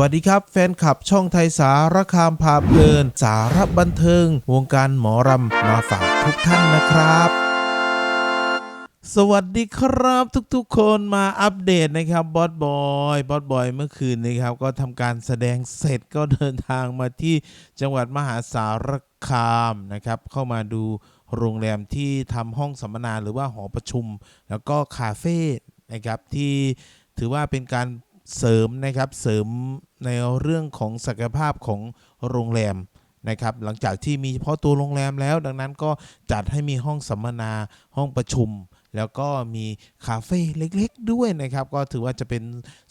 วัสดีครับ แฟนคลับช่องไทยสารคามพาเพลิน สารบันเทิง วงการหมอรำมาฝากทุกท่านนะครับสวัสดีครับทุกๆคนมาอัปเดตนะครับบอสบอยบอสบอยเมื่อคืนนะครับ ก็ทำการแสดงเสร็จก็เดินทางมาที่จังหวัดมหาสารคามนะครับ เข้ามาดูโรงแรมที่ทำห้องสัมมนาหรือว่าหอประชุม แล้วก็คาเฟ่นะครับที่ถือว่าเป็นการ เสริมนะครับเสริมในเรื่องของศักยภาพของโรงแรมนะครับหลังจากที่มีเฉพาะตัวโรงแรมแล้ว ดังนั้นก็จัดให้มีห้องสัมมนาห้องประชุม แล้วก็มีคาเฟ่เล็กๆด้วยนะครับ ก็ถือว่าจะเป็น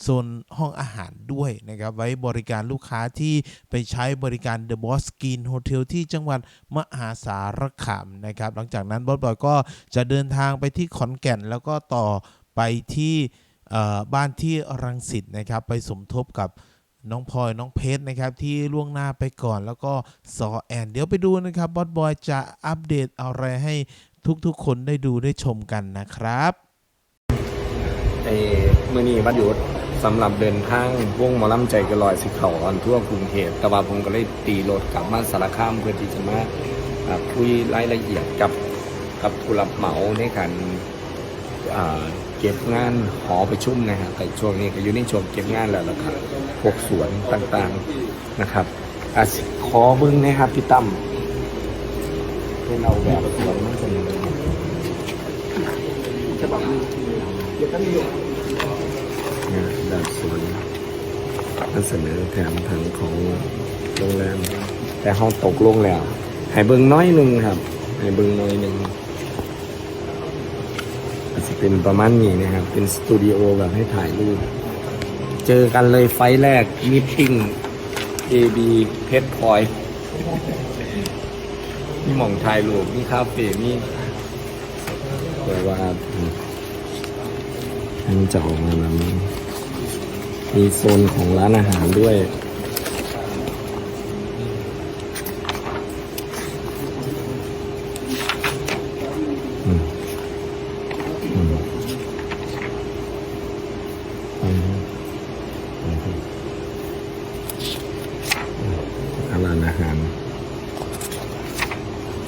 โซนห้องอาหารด้วยนะครับ ไว้บริการลูกค้าที่ไปใช้บริการ The Boss Green Hotel ที่จังหวัดมหาสารคามนะครับ หลังจากนั้นบอสบอยก็จะเดินทางไปที่ขอนแก่นแล้วก็ต่อไปที่ บ้านที่รังสิตนะครับไปสมทบกับน้องพลอยน้องเพชรนะครับที่ล่วงหน้าไปก่อนแล้วก็ซอแอน เดี๋ยวไปดูนะครับบอสบอยจะอัปเดตอะไรให้ทุกๆ คนได้ดูได้ชมกันนะครับไอ้มื่อนี้วันหยุดสำหรับเดินทางวงมอลำใจกระลอยสิเขาออนทั่วกรุงเทพแต่ว่าผมก็เลยตีรถกลับมาสารคามเพื่อที่จะมาคุยรายละเอียดกับกับผู้รับเหมาในการอ่า ก็บงานหอประชุมนะครับแต่ช่วงนี้ก็อยู่ในช่วงเก็บงานแล้วนะครับพวกสวนต่างๆนะครับอะขอเบึ้งนะครับพี่ตั้มให้เราแบบสวนมันจะมีจะบอกงานแบบสวนนำเสนอแถมทางของโรงแรมแต่ห้องตกลงแล้วให้เบิ่งน้อยหนึ่งครับให้เบิ่งน้อยหนึ่ง จะเป็นประมาณนี้นะครับ เป็นสตูดิโอแบบให้ถ่ายรูป เจอกันเลยไฟแรกมิทติ้ง AB เพชรพลอยมีหม่องถ่ายรูปมีคาเฟ่มีแบบว่ามันจะออกมาแบบนี้มีโซนของร้านอาหารด้วย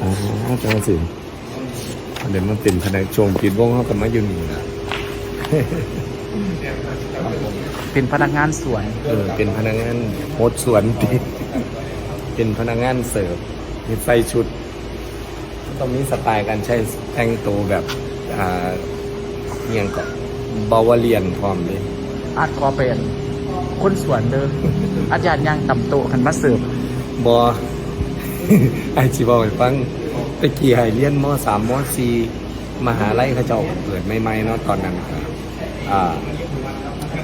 อ่าจังสิเดี๋ยวมันเป็นแผนกชงปิดวงเขากันมาอยู่นี่นะเป็นพนักงานสวนเออเป็นพนักงานโฮสต์สวนที่เป็นพนักงานเสิร์ฟมีใส่ชุดต้องมีสไตล์การใช้แต่งตัวแบบอ่าเงียงก่อนบาวาเลียนพร้อมเลยอาจกอเป็นคนสวนเดิมอาจารย์ย่างต่ำโตะขันมาเสิร์ฟบอ ไอจีบอกให้ฟังตะกี้ให้เรียนมสามมสี่มหาลัยเขาเจ้าเปิดใหม่ๆเนาะตอนนั้นครับอ่า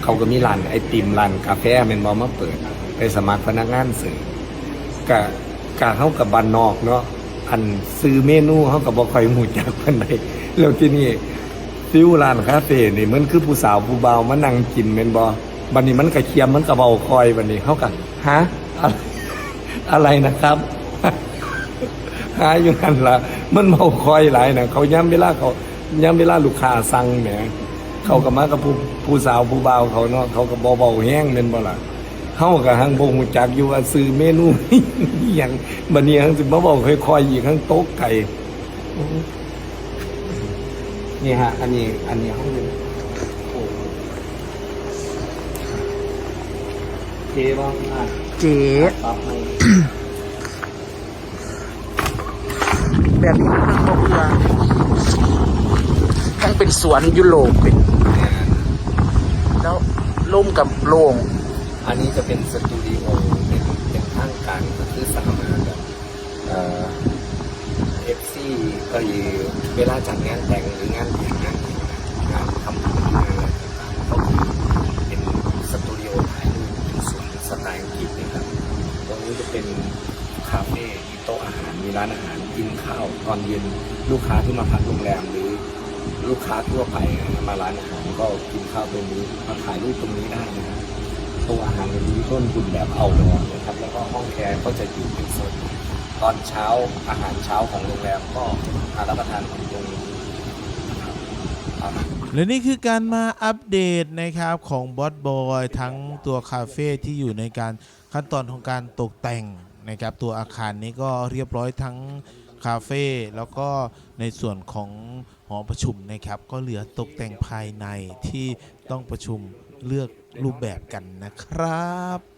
เขาก็มีร้านไอติมร้านกาแฟแมนบอมาเปิด ไปสมัครพนักงานสื่อกะกะเข้ากับบ้านนอกเนาะอันซื้อเมนูเขากับบ่ค่อยหมูจักพันใดแล้วที่นี่ฟิวร้านคาเฟ่นี่มันคือผู้สาวผู้เบามานั่งกินแมนบอบันนี้มันกระเคียมมันกระเบาคอยบันนี้เขากะฮะอะไรอะไรนะครับ หาอยู่นั่นละมันเมาคอยหลายนะเขาย้ำเวลาเขาย้ำเวลาลูกค้าสั่งแหมเขาก็มากับผู้ผู้สาวผู้บ่าวเขาเนาะเขาก็บ่เบาแห้งแม่นบ่ล่ะเฮาก็หังบ่ฮู้จักอยู่ว่าซื้อเมนูอิหยังบัดนี้หังสิมาเว้าค่อยๆอีกหังโต๊ะไก่นี่ฮะ อันนี้อันนี้ห้องนี้โอ้เจ๊บ้างอะเจ๊ปรับให้ แบบนี้มันครบเรือยังเป็นสวนยุโรปเป็น แล้วล่มกับโล่งอันนี้จะเป็นสตูดิโอเป็นเป็นทางการก็คือสามารถแบบเอ่อเอฟซีก็คือเวลาจัดงานแต่งหรืองานแต่งงานงานทำบุญงานอะไรต่างๆก็คือเป็นสตูดิโอถ่ายรูปเป็นศูนสไตล์อังกฤษนะครับตรงนี้จะเป็นคาเฟ่มีโต๊ะอาหารมีร้านอาหาร ข้าวตอนเย็นลูกค้าที่มาพักโรงแรมหรือลูกค้าทั่วไปมาร้านอาหารก็กินข้าวตรงนี้มาถ่ายรูปตรงนี้ได้นะครับตัวอาหารในนี้ต้นทุนแบบเอาเลยนะครับ แล้วก็ห้องแคร์ก็จะอยู่เป็นโซนตอนเช้าอาหารเช้าของโรงแรมก็มารับประทานของตรงนี้และนี่คือการมาอัปเดตนะครับของบอสบอยทั้งตัวคาเฟ่ที่อยู่ในการขั้นตอนของการตกแต่งนะครับตัวอาคารนี้ก็เรียบร้อยทั้ง คาเฟ่แล้วก็ในส่วนของหอประชุมนะครับ ก็เหลือตกแต่งภายในที่ต้องประชุมเลือกรูปแบบกันนะครับ